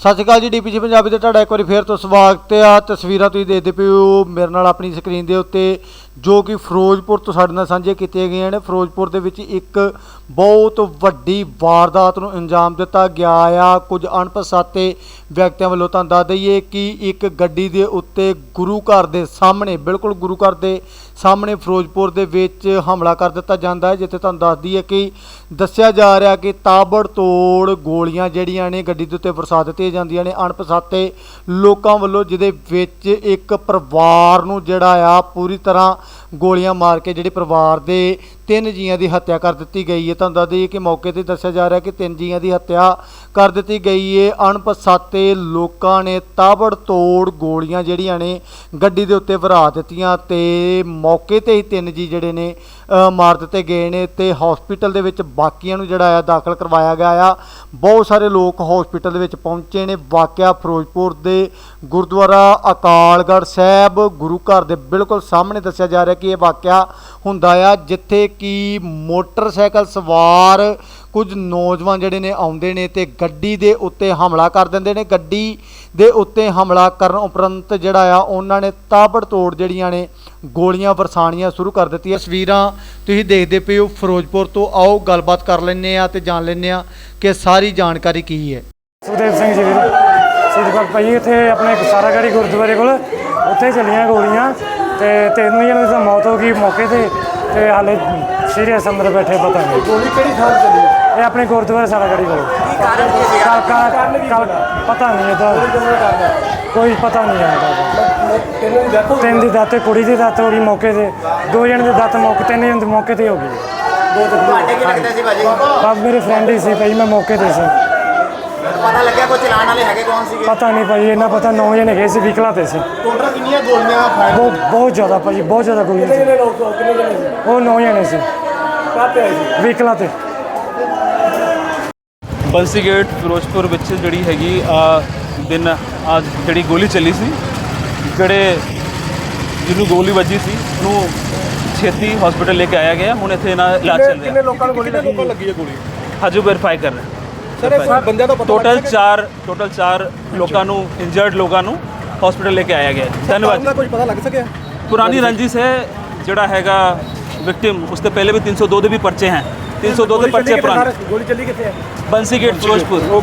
ਸਤਿ ਸ਼੍ਰੀ ਅਕਾਲ ਜੀ, ਡੀਪੀਜੀ ਪੰਜਾਬੀ ਤੇ ਤੁਹਾਡਾ ਇੱਕ ਵਾਰੀ ਫੇਰ ਤੋਂ ਸਵਾਗਤ ਆ ਤਸਵੀਰਾਂ ਤੁਸੀਂ ਦੇਖਦੇ ਪਏ ਹੋ। ਮੇਰੇ ਨਾਲ ਆਪਣੀ ਸਕਰੀਨ ਦੇ ਉੱਤੇ ਜੋ ਕਿ ਫਿਰੋਜ਼ਪੁਰ ਤੋਂ ਸਾਡੇ ਨਾਲ ਸਾਂਝੇ ਕੀਤੀਆਂ ਗਈਆਂ ਨੇ। ਫਿਰੋਜ਼ਪੁਰ ਦੇ ਵਿੱਚ ਇੱਕ ਬਹੁਤ ਵੱਡੀ ਵਾਰਦਾਤ ਨੂੰ ਅੰਜਾਮ ਦਿੱਤਾ ਗਿਆ ਆ। ਕੁਝ ਅਣਪਛਾਤੇ ਵਿਅਕਤੀਆਂ ਵੱਲੋਂ ਤੁਹਾਨੂੰ ਦੱਸ ਦਈਏ ਕਿ ਇੱਕ ਗੱਡੀ ਦੇ ਉੱਤੇ ਗੁਰੂ ਘਰ ਦੇ ਸਾਹਮਣੇ, ਬਿਲਕੁਲ ਗੁਰੂ ਘਰ ਦੇ ਸਾਹਮਣੇ ਫਿਰੋਜ਼ਪੁਰ ਦੇ ਵਿੱਚ ਹਮਲਾ ਕਰ ਦਿੱਤਾ ਜਾਂਦਾ ਹੈ, ਜਿੱਥੇ ਤੁਹਾਨੂੰ ਦੱਸ ਦਈਏ ਕਿ ਦੱਸਿਆ ਜਾ ਰਿਹਾ ਕਿ ਤਾਬੜ ਤੋੜ ਗੋਲੀਆਂ ਜਿਹੜੀਆਂ ਨੇ ਗੱਡੀ ਦੇ ਉੱਤੇ ਵਰਸਾ ਦਿੱਤੀਆਂ ਜਾਂਦੀਆਂ ਨੇ ਅਣਪਛਾਤੇ ਲੋਕਾਂ ਵੱਲੋਂ ਜਿਹਦੇ ਵਿੱਚ ਇੱਕ ਪਰਿਵਾਰ ਨੂੰ ਜਿਹੜਾ ਆ ਪੂਰੀ ਤਰ੍ਹਾਂ ਗੋਲੀਆਂ ਮਾਰ ਕੇ ਜਿਹੜੇ ਪਰਿਵਾਰ ਦੇ ਤਿੰਨ ਜੀਆਂ ਦੀ ਹੱਤਿਆ ਕਰ ਦਿੱਤੀ ਗਈ ਹੈ। ਤੁਹਾਨੂੰ ਦੱਸ ਦਈਏ ਕਿ ਮੌਕੇ ਤੇ ਦੱਸਿਆ ਜਾ ਰਿਹਾ ਕਿ ਤਿੰਨ ਜੀਆਂ ਦੀ ਹੱਤਿਆ ਕਰ ਦਿੱਤੀ ਗਈ ਹੈ। ਅਣਪਛਾਤੇ ਲੋਕਾਂ ਨੇ ਤਾਬੜ ਤੋੜ ਗੋਲੀਆਂ ਜਿਹੜੀਆਂ ਨੇ ਗੱਡੀ ਦੇ ਉੱਤੇ ਵਰਾ ਦਿੱਤੀਆਂ ਤੇ ਮੌਕੇ ਤੇ ਹੀ ਤਿੰਨ ਜੀ ਜਿਹੜੇ ਨੇ ਮਾਰ ਦਿੱਤੇ ਗਏ ਨੇ ਤੇ ਹਸਪੀਟਲ ਦੇ ਵਿੱਚ ਬਾਕੀਆਂ ਨੂੰ ਜਿਹੜਾ ਆ ਦਾਖਲ ਕਰਵਾਇਆ ਗਿਆ ਆ। ਬਹੁਤ ਸਾਰੇ ਲੋਕ ਹਸਪੀਟਲ ਦੇ ਵਿੱਚ ਪਹੁੰਚੇ ਨੇ। ਵਾਕਿਆ ਫਿਰੋਜ਼ਪੁਰ ਦੇ ਗੁਰਦੁਆਰਾ ਅਕਾਲਗੜ੍ਹ ਸਾਹਿਬ ਗੁਰੂ ਘਰ ਦੇ ਬਿਲਕੁਲ ਸਾਹਮਣੇ ਦੱਸਿਆ ਜਾ ਰਿਹਾ ਕਿ ਇਹ ਵਾਕਿਆ ਹੁੰਦਾ ਆ, ਜਿੱਥੇ ਕਿ ਮੋਟਰਸਾਈਕਲ ਸਵਾਰ ਕੁਝ ਨੌਜਵਾਨ ਜਿਹੜੇ ਨੇ ਆਉਂਦੇ ਨੇ ਤੇ ਗੱਡੀ ਦੇ ਉੱਤੇ ਹਮਲਾ ਕਰ ਦਿੰਦੇ ਨੇ। ਗੱਡੀ ਦੇ ਉੱਤੇ ਹਮਲਾ ਕਰਨ ਉਪਰੰਤ ਜਿਹੜਾ ਆ, ਉਹਨਾਂ ਨੇ ਤਾਬੜ ਤੋੜ ਜਿਹੜੀਆਂ ਨੇ ਗੋਲੀਆਂ ਵਰਸਾਣੀਆਂ ਸ਼ੁਰੂ ਕਰ ਦਿੱਤੀਆਂ। ਤਸਵੀਰਾਂ ਤੁਸੀਂ ਦੇਖਦੇ ਪਏ ਹੋ, ਫਿਰੋਜ਼ਪੁਰ ਤੋਂ ਆਓ, ਗੱਲਬਾਤ ਕਰ ਲੈਂਦੇ ਆ ਤੇ ਜਾਣ ਲੈਂਦੇ ਆ ਕਿ ਸਾਰੀ ਜਾਣਕਾਰੀ ਕੀ ਹੈ। ਸੁਖਦੇਵ ਸਿੰਘ ਜੀ ਵੀਰ ਸਿੱਧਪੁਰ ਭਾਈ ਇੱਥੇ ਆਪਣੇ ਸਾਰਾਗੜੀ ਗੁਰਦੁਆਰੇ ਕੋਲ ਉੱਥੇ ਚੱਲੀਆਂ ਗੋਲੀਆਂ। ਤੇ ਤਿੰਨ ਜਣਿਆਂ ਦੀ ਤਾਂ ਮੌਤ ਹੋ ਗਈ ਮੌਕੇ ਤੇ ਤੇ ਹਾਲੇ ਸੀਰੀਅਸ ਅੰਦਰ ਬੈਠੇ ਪਤਾ ਨਹੀਂ। ਗੋਲੀ ਕਿਹੜੀ ਥਾਂ ਤੇ ਚੱਲੀ? ਇਹ ਆਪਣੇ ਗੁਰਦੁਆਰੇ ਸਾਰਾਗੜੀ ਕੋਲ। ਕੀ ਕਾਰਨ ਕੀ ਸੀਗਾ? ਕੱਲ ਕੱਲ ਪਤਾ ਨਹੀਂ ਇਹਦਾ। ਕਰਨਾ ਕੋਈ ਪਤਾ ਨਹੀਂ ਆਉਂਦਾ ਤੈਨੂੰ ਦੇਖੋ ਤਿੰਨ ਦੀ ਦਾਤੇ ਕੁੜੀ ਦੀ ਦਾਤ ਹੋ ਗਈ ਮੌਕੇ ਤੇ। ਦੋ ਜਣੇ ਦੀ ਦਾਤ ਮੌਕੇ ਤਿੰਨ ਜਣੇ ਦੀ ਮੌਕੇ ਤੇ ਹੋ ਗਈ। ਤੁਹਾਡੇ ਕੀ ਲੱਗਦਾ ਸੀ ਭਾਜੀ? ਬਸ ਮੇਰੇ ਫਰੈਂਡ ਹੀ ਸੀ ਭਾਈ ਮੈਂ ਮੌਕੇ ਤੇ ਸੀ। ਪਤਾ ਲੱਗਿਆ ਕੋਈ ਚਲਾਣ ਵਾਲੇ ਹੈਗੇ ਕੌਣ ਸੀਗੇ? ਪਤਾ ਨਹੀਂ ਭਾਈ ਇਹਨਾਂ ਪਤਾ ਨੌ ਜਣੇ ਗਏ ਸੀ ਵਿਕਲਾ ਤੇ ਸੀ। ਟੋਟਲ ਕਿੰਨੀਆਂ ਗੋਲੀਆਂ ਫਾਇਰ ਬਹੁਤ ਬਹੁਤ ਜ਼ਿਆਦਾ ਭਾਜੀ ਬਹੁਤ ਜ਼ਿਆਦਾ ਗੋਲੀਆਂ ਸੀ। ਕਿੰਨੇ ਲੋਕ ਕਿੰਨੇ ਜਣੇ ਸੀ? ਉਹ ਨੌ ਜਣੇ ਸੀ। ਕਾਹਤੇ ਆਏ ਸੀ? ਵਿਕਲਾ ਤੇ ਬੰਸੀ ਗੇਟ ਫਿਰੋਜ਼ਪੁਰ ਵਿੱਚ ਜਿਹੜੀ ਹੈਗੀ ਆ ਦਿਨ ਅੱਜ ਜਿਹੜੀ ਗੋਲੀ ਚੱਲੀ ਸੀ ਜਿਹੜੇ ਜਿਹਨੂੰ ਗੋਲੀ ਵੱਜੀ ਸੀ ਉਹਨੂੰ ਛੇਤੀ ਹਸਪੀਟਲ ਲੈ ਕੇ ਆਇਆ ਗਿਆ ਹੁਣ ਇੱਥੇ ਇਹਨਾਂ ਇਲਾਜ ਚੱਲ ਕਿੰਨੇ ਰਿਹਾ ਲੋਕਾਂ ਨੂੰ ਗੋਲੀ ਲੱਗੀ? ਲੱਗੀ ਹੈ ਗੋਲੀ? ਹਜੇ ਵੈਰੀਫਾਈ ਕਰ ਰਹੇ। ਸਰ ਇਹ ਬੰਦਿਆਂ ਦਾ ਪਤਾ ਟੋਟਲ 4 ਟੋਟਲ 4 ਲੋਕਾਂ ਨੂੰ ਇੰਜਰਡ ਲੋਕਾਂ ਨੂੰ ਹਸਪੀਟਲ ਲੈ ਕੇ ਆਇਆ ਗਿਆ। ਹੈ। ਧੰਨਵਾਦ। ਕੁਝ ਪਤਾ ਲੱਗ ਸਕਿਆ? ਪੁਰਾਣੀ ਰੰਜਿਸ਼ ਹੈ ਜਿਹੜਾ ਹੈਗਾ ਵਿਕਟਿਮ ਉਸ ਤੋਂ ਪਹਿਲੇ ਵੀ 302 ਦੇ ਵੀ ਪਰਚੇ ਹਨ 302 ਦੇ ਪਰਚੇ ਪੁਰਾਣੇ। ਗੋਲੀ ਚੱਲੀ ਕਿੱਥੇ ਹੈ ਬੰਸੀ ਗੇਟ ਫਿਰੋਜ਼ਪੁਰ।